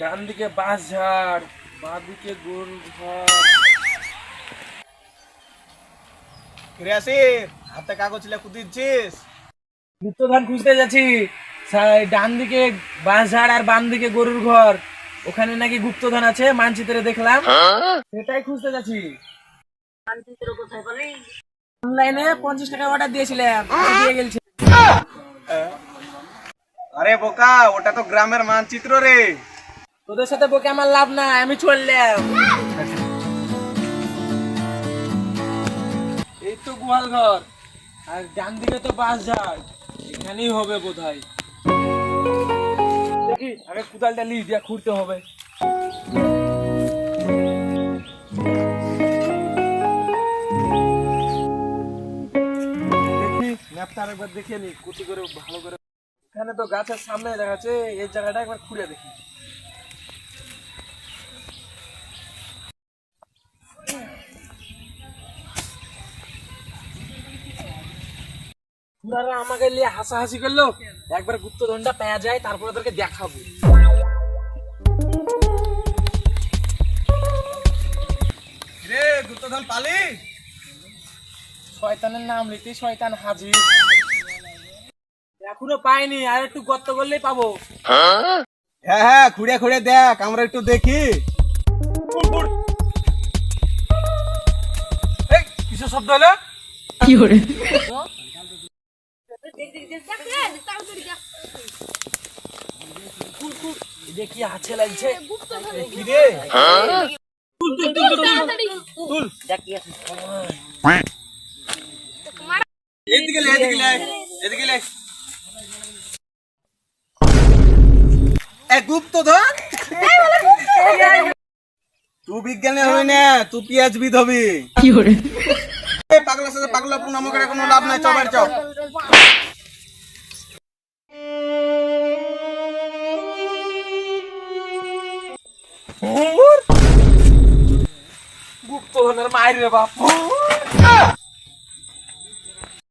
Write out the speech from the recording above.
ডান দিকে বাঁশ ঝাড় বাঁ দিকে গরু ফিরে আসি হাতে কাগজ লেখু দিচ্ছিস? গুপ্তধন খুঁজতে যাচ্ছি। ডান দিকে বাঁশ ঝাড় আর বাম দিকে গরুর ঘর। ওখানে নাকি গুপ্তধন আছে মানচিত্রে দেখলাম। সেটাই খুঁজতে যাচ্ছি। অনলাইনে পঞ্চাশ টাকা অর্ডার দিয়েছিলাম দিয়ে গেছে আরে বোকা ওটা তো গ্রামের মানচিত্র রে। তোদের সাথে বকে আমার লাভ নাই আমি চললাম। এই তো গোয়াল ঘর। আর ডান দিকে তো বাস ঝাড় এখানেই হবে বোধহয়। দেখি আগে কোদালটা লি দিয়া খুঁড়তে হবে। দেখি ম্যাপটা আরেকবার দেখে নি কুচি করে ভালো করে। এখানে তো গাছের সামনে দেখাচ্ছে এই জায়গাটা একবার খুঁড়ে দেখি। পুরারা আমাকে নিয়ে হাসাহাসি করল। একবার গুপ্তধনটা যায় তারপর ওদেরকে দেখাবো। রে গুপ্তধন পালি? শয়তানের নাম লিখতে শয়তান হাজির। এখনও পাইনি আর একটু গর্ত করলেই পাবো। হ্যাঁ হ্যাঁ খুঁড়ে খুঁড়ে দেখ আমরা একটু দেখি। কিসের শব্দ হলো কি এটা কি আছে লাগছে কি তুই বিজ্ঞানী না তুই পিএইচবি হবি এ পাগলার সাথে পাগলা পুনামো করে কোনো লাভ নাই চবার চপ গুপ্তধনের মায়ের বাপ।